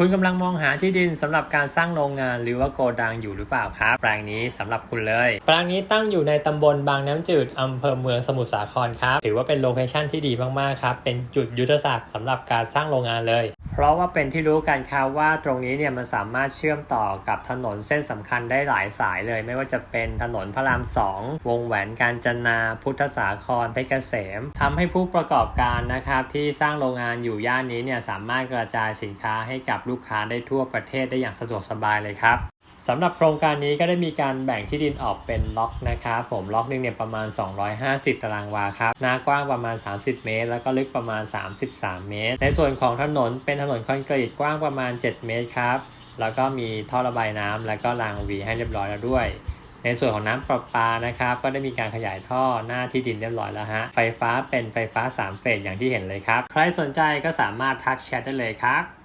คุณกำลังมองหาที่ดินสำหรับการสร้างโรงงานหรือว่าโกดังอยู่หรือเปล่าครับ แปลงนี้สำหรับคุณเลย แปลงนี้ตั้งอยู่ในตำบลบางน้ำจืดอำเภอเมืองสมุทรสาครครับ ถือว่าเป็นโลเคชั่นที่ดีมากๆครับ เป็นจุดยุทธศาสตร์สำหรับการสร้างโรงงานเลย เพราะว่าเป็นที่รู้กันครับว่าตรงนี้เนี่ยมันสามารถเชื่อมต่อกับถนนเส้นสำคัญได้หลายสายเลย ไม่ว่าจะเป็นถนนพระรามสองวงแหวนกาญจนาพุทธสาครเพชรเกษมทำให้ผู้ประกอบการนะครับที่สร้างโรงงานอยู่ย่านนี้เนี่ยสามารถกระจายสินค้าให้กับลูกค้าได้ทั่วประเทศได้อย่างสะดวกสบายเลยครับสำหรับโครงการนี้ก็ได้มีการแบ่งที่ดินออกเป็นล็อกนะครับผมล็อกหนึ่งเนี่ยประมาณ 250 ตารางวาครับหน้ากว้างประมาณ 30 เมตร แล้วก็ลึกประมาณ 33 เมตร ในส่วนของถนนเป็นถนนคอนกรีตกว้างประมาณ 7 เมตรครับแล้วก็มีท่อระบายน้ำแล้วก็รางวีให้เรียบร้อยแล้วด้วย ในส่วนของน้ำประปานะครับ ก็ได้มีการขยายท่อหน้าที่ดินเรียบร้อยแล้วฮะไฟฟ้าเป็นไฟฟ้า 3 เฟสอย่างที่เห็นเลยครับ ใครสนใจก็สามารถทักแชทได้เลยครับ